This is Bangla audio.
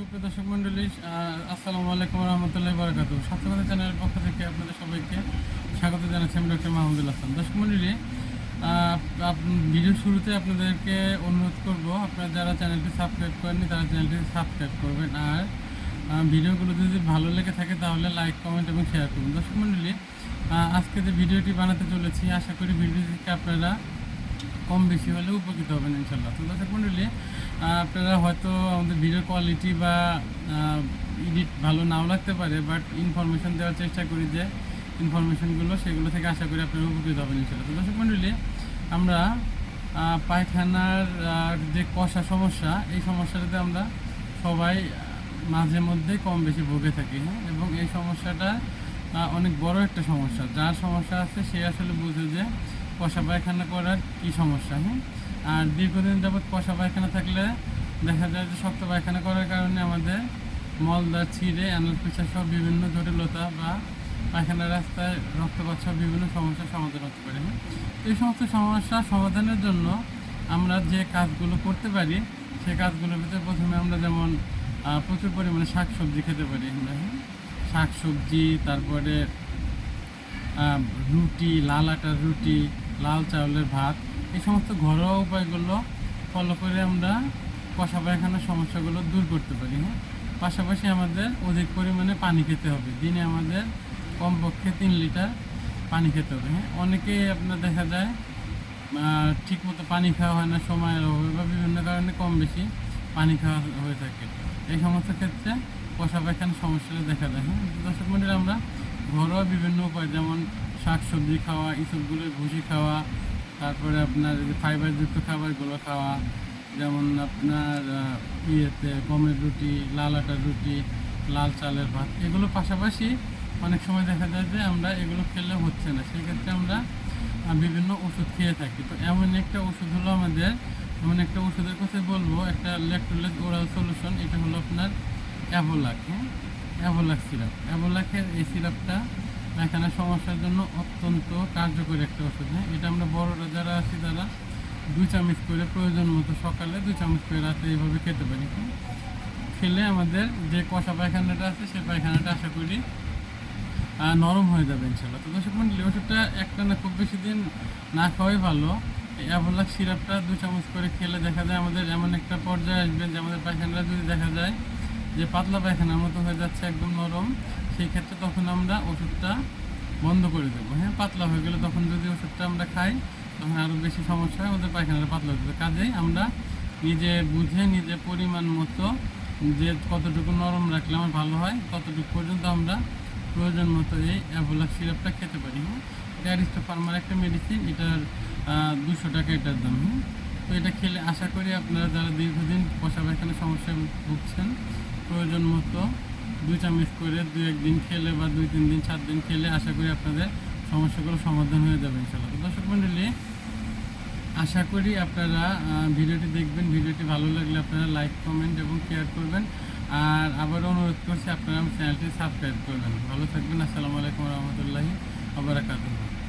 সুপ্রিয় দর্শক মন্ডলী আসসালামু আলাইকুম রহমতুল্লাহ বারাকাতু স্বাস্থ্যবাদী চ্যানেলের পক্ষ থেকে আপনাদের সবাইকে স্বাগত জানাচ্ছি আমি ডক্টর মাহমুদুল হাসান। দর্শক মন্ডলী ভিডিও শুরুতে আপনাদেরকে অনুরোধ করব, আপনারা যারা চ্যানেলটি সাবস্ক্রাইব করেননি, তারা চ্যানেলটি সাবস্ক্রাইব করবেন। আর ভিডিওগুলো যদি ভালো লেগে থাকে, তাহলে লাইক, কমেন্ট এবং শেয়ার করুন। দর্শক মন্ডলী আজকে যে ভিডিওটি বানাতে চলেছি, আশা করি ভিডিও থেকে আপনারা কম বেশি হলেও উপকৃত হবেন ইনশাল্লাহ তো দর্শক মণ্ডলী আপনারা হয়তো আমাদের ভিডিও কোয়ালিটি বা এডিট ভালো নাও লাগতে পারে বাট ইনফরমেশন দেওয়ার চেষ্টা করি যে ইনফরমেশনগুলো সেগুলো থেকে আশা করি আপনারা উপকৃত হবেন ইনশাল্লাহ তো দর্শক মণ্ডলী আমরা পায়খানার যে কষা সমস্যা, এই সমস্যাটাতে আমরা সবাই মাঝে মধ্যেই কম বেশি ভুগে থাকি হ্যাঁ? এবং এই সমস্যাটা অনেক বড় একটা সমস্যা। যার সমস্যা আছে, সে আসলে বুঝে যে কষা পায়খানা করার কি সমস্যা হ্যাঁ? আর দীর্ঘদিন যাবৎ কষা পায়খানা থাকলে দেখা যায় যে শক্ত পায়খানা করার কারণে আমাদের মলদার ছিঁড়ে, অ্যানাল প্রেশার সহ বিভিন্ন জটিলতা বা পায়খানার রাস্তায় রক্তপাত সহ বিভিন্ন সমস্যার সমাধান হতে পারে। এই সমস্ত সমস্যা সমাধানের জন্য আমরা যে কাজগুলো করতে পারি সেই কাজগুলোর ভিতরে প্রথমে আমরা যেমন প্রচুর পরিমাণে শাক সবজি খেতে পারি আমরা। শাক সবজি তারপরে রুটি, লাল আটার রুটি, লাল চাউলের ভাত এই সমস্ত ঘরোয়া উপায়গুলো ফলো করে আমরা কষা পায়খানার সমস্যাগুলো দূর করতে পারি হ্যাঁ? পাশাপাশি আমাদের অধিক পরিমাণে পানি খেতে হবে। দিনে আমাদের কমপক্ষে তিন লিটার পানি খেতে হবে হ্যাঁ? অনেকেই আপনার দেখা যায় ঠিক মতো পানি খাওয়া হয় না, সময়ের অভাবে বা বিভিন্ন কারণে কম বেশি পানি খাওয়া হয়ে থাকে। এই সমস্ত ক্ষেত্রে কষা পায়খানার সমস্যাটা দেখা দেয় হ্যাঁ? দর্শক মন্ডলী, আমরা ঘরোয়া বিভিন্ন উপায়, যেমন শাক সবজি খাওয়া ইসবগুলোর ভুসি খাওয়া তারপরে আপনার ফাইবারযুক্ত খাবারগুলো খাওয়া, যেমন আপনার ইয়েতে গমের রুটি, লাল আটার রুটি, লাল চালের ভাত, এগুলো পাশাপাশি অনেক সময় দেখা যায় যে আমরা এগুলো খেলে হচ্ছে না। সেক্ষেত্রে আমরা বিভিন্ন ওষুধ খেয়ে থাকি। তো এমন একটা ওষুধ হলো আমাদের, এমন একটা ওষুধের কথা বলব, একটা ল্যাক্টোলেস ওরাল সলিউশন, এটা হলো আপনার অ্যাভোলাক হ্যাঁ? অ্যাভোলাক সিরাপ। অ্যাভোলাকের এই সিরাপটা পায়খানার সমস্যার জন্য অত্যন্ত কার্যকরী একটা ওষুধ হ্যাঁ এটা আমরা বড়রা যারা আছি তারা দুই চামচ করে প্রয়োজন মতো সকালে দুই চামচ করে রাতে এইভাবে খেতে পারি? খেলে আমাদের যে কষা পায়খানাটা আছে সেই পায়খানাটা আশা করি নরম হয়ে যাবে ইনশাল্লাহ তো দর্শক মন্ডলী, ওষুধটা একটা না খুব বেশি দিন না খাওয়াই ভালো। অ্যাভোলাক সিরাপটা দু চামচ করে খেলে দেখা যায় আমাদের এমন একটা পর্যায়ে আসবে যে আমাদের পায়খানাটা যদি দেখা যায় যে পাতলা পায়খানার মতো হয়ে যাচ্ছে, একদম নরম। সেই ক্ষেত্রে তখন আমরা ওষুধটা বন্ধ করে দেবো। হ্যাঁ পাতলা হয়ে গেলে তখন যদি ওষুধটা আমরা খাই, তখন আরও বেশি সমস্যা হয়, আমাদের পায়খানাটা পাতলা হয়ে কাজেই আমরা নিজে বুঝে নিজে পরিমাণ মতো যে কতটুকু নরম রাখলে আমার ভালো হয়, ততটুকু পর্যন্ত আমরা প্রয়োজন মতো এই অ্যাভোলা সিরাপটা খেতে পারি। হ্যাঁ ফার্মার একটা মেডিসিন এটার দুশো টাকা এটার দাম। হ্যাঁ তো এটা খেলে আশা করি আপনারা যারা দীর্ঘদিন কষা পায়খানার সমস্যায় ভুগছেন, প্রয়োজন মতো দুই চামচ করে দুই একদিন খেলে বা দুই তিন দিন, সাত দিন খেলে আশা করি আপনাদের সমস্যাগুলো সমাধান হয়ে যাবে ইনশাল্লাহ দর্শক মণ্ডলী, আশা করি আপনারা ভিডিওটি দেখবেন, ভিডিওটি ভালো লাগলে আপনারা লাইক, কমেন্ট এবং শেয়ার করবেন। আর আবারও অনুরোধ করছি আপনারা চ্যানেলটি সাবস্ক্রাইব করবেন। ভালো থাকবেন, আসসালামু আলাইকুম রহমতুল্লাহি আবরাকাতুহ